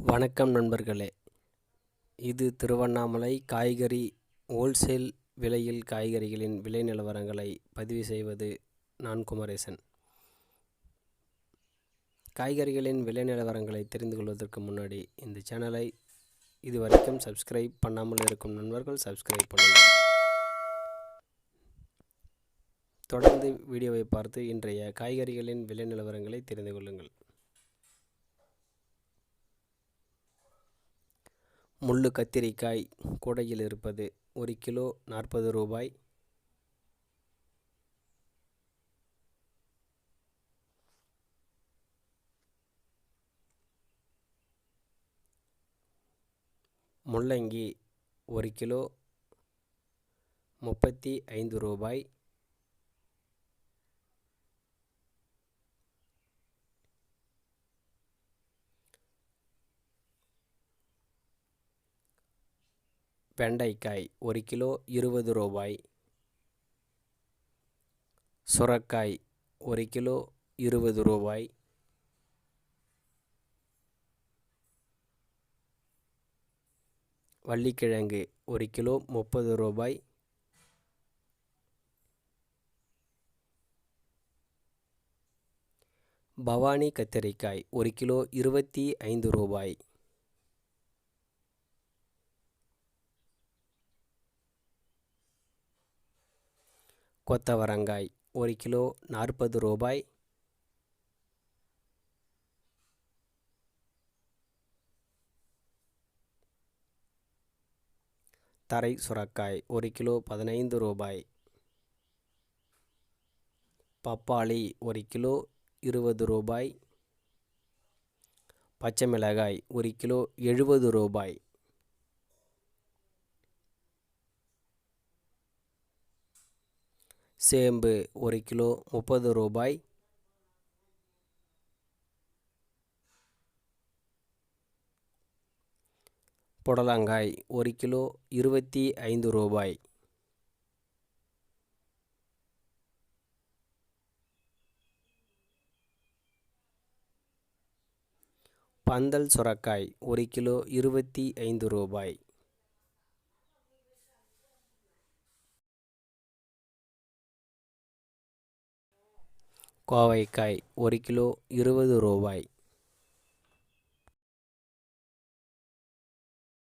வணக்கம் நண்பர்களே. இது திருவண்ணாமலை காய்கறி ஹோல்சேல் விலையில் காய்கறிகளின் விலை நிலவரங்களை பதிவு செய்வது நான் குமரேசன். காய்கறிகளின் விலை நிலவரங்களை தெரிந்து கொள்வதற்கு முன்னாடி இந்த சேனலை இதுவரைக்கும் சப்ஸ்கிரைப் பண்ணாமல் இருக்கும் நண்பர்கள் சப்ஸ்கிரைப் பண்ணுங்கள் தொடர்ந்து வீடியோவை பார்த்து இன்றைய காய்கறிகளின் விலை நிலவரங்களை தெரிந்து கொள்ளுங்கள். முள்ளு கத்திரிக்காய் கூடையில் இருப்பது ஒரு கிலோ நாற்பது ரூபாய். முள்ளங்கி ஒரு கிலோ முப்பத்தி ஐந்து ரூபாய். வெண்டைக்காய் ஒரு கிலோ இருபது ரூபாய். சுரக்காய் ஒரு கிலோ இருபது ரூபாய். வள்ளிக்கிழங்கு ஒரு கிலோ முப்பது ரூபாய். பவானி கத்திரிக்காய் ஒரு கிலோ இருபத்தி ஐந்து ரூபாய். கொத்தவரங்காய் ஒரு கிலோ நாற்பது ரூபாய். தரை சுரக்காய் ஒரு கிலோ பதினைந்து ரூபாய். பப்பாளி ஒரு கிலோ இருபது ரூபாய். பச்சை மிளகாய் ஒரு கிலோ எழுபது ரூபாய். சேம்பு ஒரு கிலோ முப்பது ரூபாய். புடலங்காய் ஒரு கிலோ இருபத்தி ஐந்து ரூபாய். பந்தல் சுரக்காய் ஒரு கிலோ இருபத்தி ஐந்து ரூபாய். கோவைக்காய் ஒரு கிலோ இருபது ரூபாய்.